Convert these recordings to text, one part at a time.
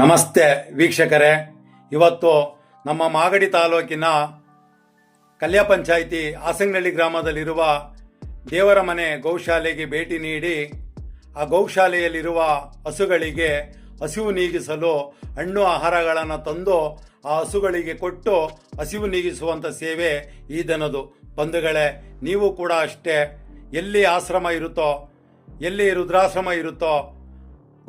ನಮಸ್ತೆ ವೀಕ್ಷಕರೇ. ಇವತ್ತು ನಮ್ಮ ಮಾಗಡಿ ತಾಲೂಕಿನ ಕಲ್ಯ ಪಂಚಾಯಿತಿ ಆಸಂಗನಹಳ್ಳಿ ಗ್ರಾಮದಲ್ಲಿರುವ ದೇವರ ಮನೆ ಗೌಶಾಲೆಗೆ ಭೇಟಿ ನೀಡಿ, ಆ ಗೌಶಾಲೆಯಲ್ಲಿರುವ ಹಸುಗಳಿಗೆ ಹಸಿವು ನೀಗಿಸಲು ಹಣ್ಣು ಆಹಾರಗಳನ್ನು ತಂದು ಆ ಹಸುಗಳಿಗೆ ಕೊಟ್ಟು ಹಸಿವು ನೀಗಿಸುವಂಥ ಸೇವೆ ಈ ದನದು ಬಂಧುಗಳೇ, ನೀವು ಕೂಡ ಅಷ್ಟೇ. ಎಲ್ಲಿ ಆಶ್ರಮ ಇರುತ್ತೋ, ಎಲ್ಲಿ ರುದ್ರಾಶ್ರಮ ಇರುತ್ತೋ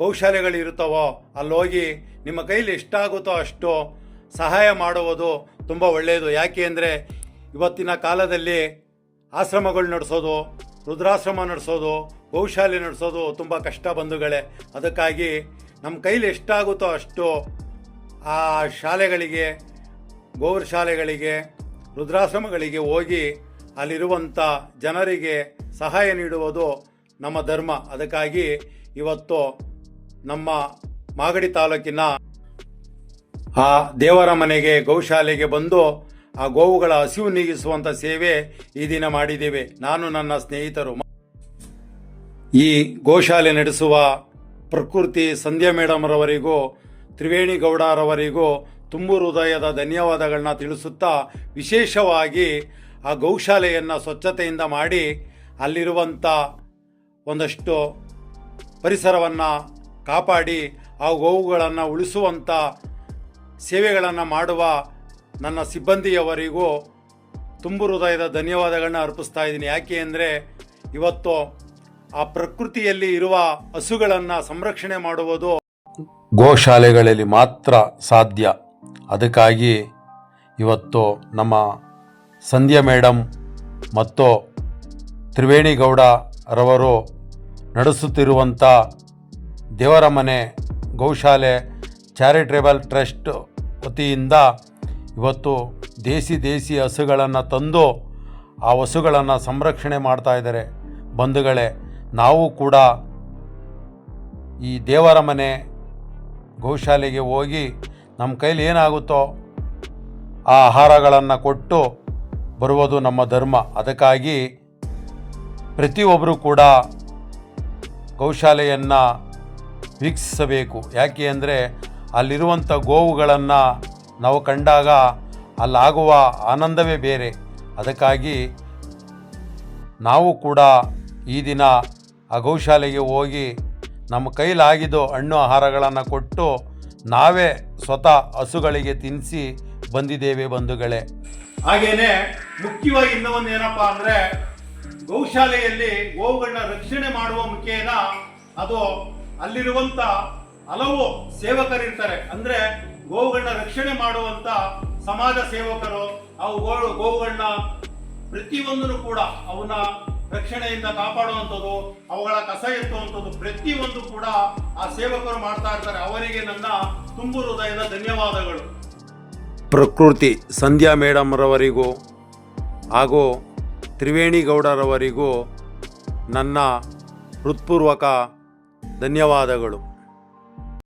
ಗೌಶಾಲೆಗಳಿರುತ್ತವೋ ಅಲ್ಲಿ ಹೋಗಿ ನಿಮ್ಮ ಕೈಲಿ ಎಷ್ಟಾಗುತ್ತೋ ಅಷ್ಟು ಸಹಾಯ ಮಾಡುವುದು ತುಂಬ ಒಳ್ಳೆಯದು. ಯಾಕೆ ಅಂದರೆ ಇವತ್ತಿನ ಕಾಲದಲ್ಲಿ ಆಶ್ರಮಗಳು ನಡೆಸೋದು ರುದ್ರಾಶ್ರಮ ನಡೆಸೋದು ಗೌಶಾಲೆ ನಡೆಸೋದು ತುಂಬ ಕಷ್ಟ ಬಂಧುಗಳೇ. ಅದಕ್ಕಾಗಿ ನಮ್ಮ ಕೈಲಿ ಎಷ್ಟಾಗುತ್ತೋ ಅಷ್ಟು ಆ ಶಾಲೆಗಳಿಗೆ, ಗೋವರ್ ಶಾಲೆಗಳಿಗೆ ರುದ್ರಾಶ್ರಮಗಳಿಗೆ ಹೋಗಿ ಅಲ್ಲಿರುವಂಥ ಜನರಿಗೆ ಸಹಾಯ ನೀಡುವುದು ನಮ್ಮ ಧರ್ಮ. ಅದಕ್ಕಾಗಿ ಇವತ್ತು ನಮ್ಮ ಮಾಗಡಿ ತಾಲೂಕಿನ ಆ ದೇವರ ಮನೆಗೆ, ಗೋಶಾಲೆಗೆ ಬಂದು ಆ ಗೋವುಗಳ ಹಸಿವು ನೀಗಿಸುವಂಥ ಸೇವೆ ಈ ದಿನ ಮಾಡಿದ್ದೇವೆ. ನಾನು ನನ್ನ ಸ್ನೇಹಿತರು. ಈ ಗೋಶಾಲೆ ನಡೆಸುವ ಪ್ರಕೃತಿ ಸಂಧ್ಯಾ ಮೇಡಮ್ರವರಿಗೂ ತ್ರಿವೇಣಿ ಗೌಡರವರಿಗೂ ತುಂಬು ಹೃದಯದ ಧನ್ಯವಾದಗಳನ್ನ ತಿಳಿಸುತ್ತಾ ವಿಶೇಷವಾಗಿ ಆ ಗೌಶಾಲೆಯನ್ನು ಸ್ವಚ್ಛತೆಯಿಂದ ಮಾಡಿ ಅಲ್ಲಿರುವಂಥ ಒಂದಷ್ಟು ಪರಿಸರವನ್ನು ಕಾಪಾಡಿ ಆ ಗೋವುಗಳನ್ನು ಉಳಿಸುವಂಥ ಸೇವೆಗಳನ್ನು ಮಾಡುವ ನನ್ನ ಸಿಬ್ಬಂದಿಯವರಿಗೂ ತುಂಬು ಹೃದಯದ ಧನ್ಯವಾದಗಳನ್ನ ಅರ್ಪಿಸ್ತಾ ಇದ್ದೀನಿ. ಯಾಕೆ ಅಂದರೆ ಇವತ್ತು ಆ ಪ್ರಕೃತಿಯಲ್ಲಿ ಇರುವ ಹಸುಗಳನ್ನು ಸಂರಕ್ಷಣೆ ಮಾಡುವುದು ಗೋಶಾಲೆಗಳಲ್ಲಿ ಮಾತ್ರ ಸಾಧ್ಯ. ಅದಕ್ಕಾಗಿ ಇವತ್ತು ನಮ್ಮ ಸಂಧ್ಯಾ ಮೇಡಮ್ ಮತ್ತು ತ್ರಿವೇಣಿಗೌಡ ರವರು ನಡೆಸುತ್ತಿರುವಂಥ ದೇವರ ಮನೆ, ಗೌಶಾಲೆ, ಚಾರಿಟೇಬಲ್ ಟ್ರಸ್ಟ್ ವತಿಯಿಂದ ಇವತ್ತು ದೇಸಿ ದೇಸಿ ಹಸುಗಳನ್ನು ತಂದು ಆ ಹಸುಗಳನ್ನು ಸಂರಕ್ಷಣೆ ಮಾಡ್ತಾ ಇದ್ದಾರೆ. ಬಂಧುಗಳೇ, ನಾವು ಕೂಡ ಈ ದೇವರ ಮನೆ, ಗೌಶಾಲೆಗೆ ಹೋಗಿ ನಮ್ಮ ಕೈಲಿ ಏನಾಗುತ್ತೋ ಆ ಆಹಾರಗಳನ್ನು ಕೊಟ್ಟು ಬರುವುದು ನಮ್ಮ ಧರ್ಮ. ಅದಕ್ಕಾಗಿ ಪ್ರತಿಯೊಬ್ಬರೂ ಕೂಡ ಗೌಶಾಲೆಯನ್ನು ವೀಕ್ಷಿಸಬೇಕು. ಯಾಕೆ ಅಂದರೆ ಅಲ್ಲಿರುವಂಥ ಗೋವುಗಳನ್ನು ನಾವು ಕಂಡಾಗ ಅಲ್ಲಾಗುವ ಆನಂದವೇ ಬೇರೆ. ಅದಕ್ಕಾಗಿ ನಾವು ಕೂಡ ಈ ದಿನ ಆ ಗೌಶಾಲೆಗೆ ಹೋಗಿ ನಮ್ಮ ಕೈಲಾಗಿದ್ದು ಹಣ್ಣು ಆಹಾರಗಳನ್ನು ಕೊಟ್ಟು ನಾವೇ ಸ್ವತಃ ಹಸುಗಳಿಗೆ ತಿನ್ನಿಸಿ ಬಂದಿದ್ದೇವೆ ಬಂಧುಗಳೇ. ಹಾಗೇನೆ ಮುಖ್ಯವಾಗಿ ಇನ್ನೊಂದು ಏನಪ್ಪಾ ಅಂದ್ರೆ ಗೌಶಾಲೆಯಲ್ಲಿ ಗೋವುಗಳನ್ನ ರಕ್ಷಣೆ ಮಾಡುವ ಮುಖೇನ ಅದು ಅಲ್ಲಿರುವಂತ ಹಲವು ಸೇವಕರಿರ್ತಾರೆ ಅಂದ್ರೆ ಗೋವುಗಳನ್ನ ರಕ್ಷಣೆ ಮಾಡುವಂತ ಸಮಾಜ ಸೇವಕರು ಅವು ಗೋಳು ಗೋವುಗಳನ್ನ ಪ್ರತಿಯೊಂದನ್ನು ಕೂಡ ಅವನ್ನ ರಕ್ಷಣೆಯಿಂದ ಕಾಪಾಡುವಂಥದ್ದು, ಅವುಗಳ ಕಸ ಎತ್ತುವಂಥದ್ದು ಪ್ರತಿಯೊಂದು ಕೂಡ ಆ ಸೇವಕರು ಮಾಡ್ತಾ ಇರ್ತಾರೆ. ಅವರಿಗೆ ನನ್ನ ತುಂಬು ಹೃದಯದ ಧನ್ಯವಾದಗಳು. ಪ್ರಕೃತಿ ಸಂಧ್ಯಾ ಮೇಡಮ್ರವರಿಗೂ ಹಾಗೂ ತ್ರಿವೇಣಿ ಗೌಡರವರಿಗೂ ನನ್ನ ಹೃತ್ಪೂರ್ವಕ ಧನ್ಯವಾದಗಳು.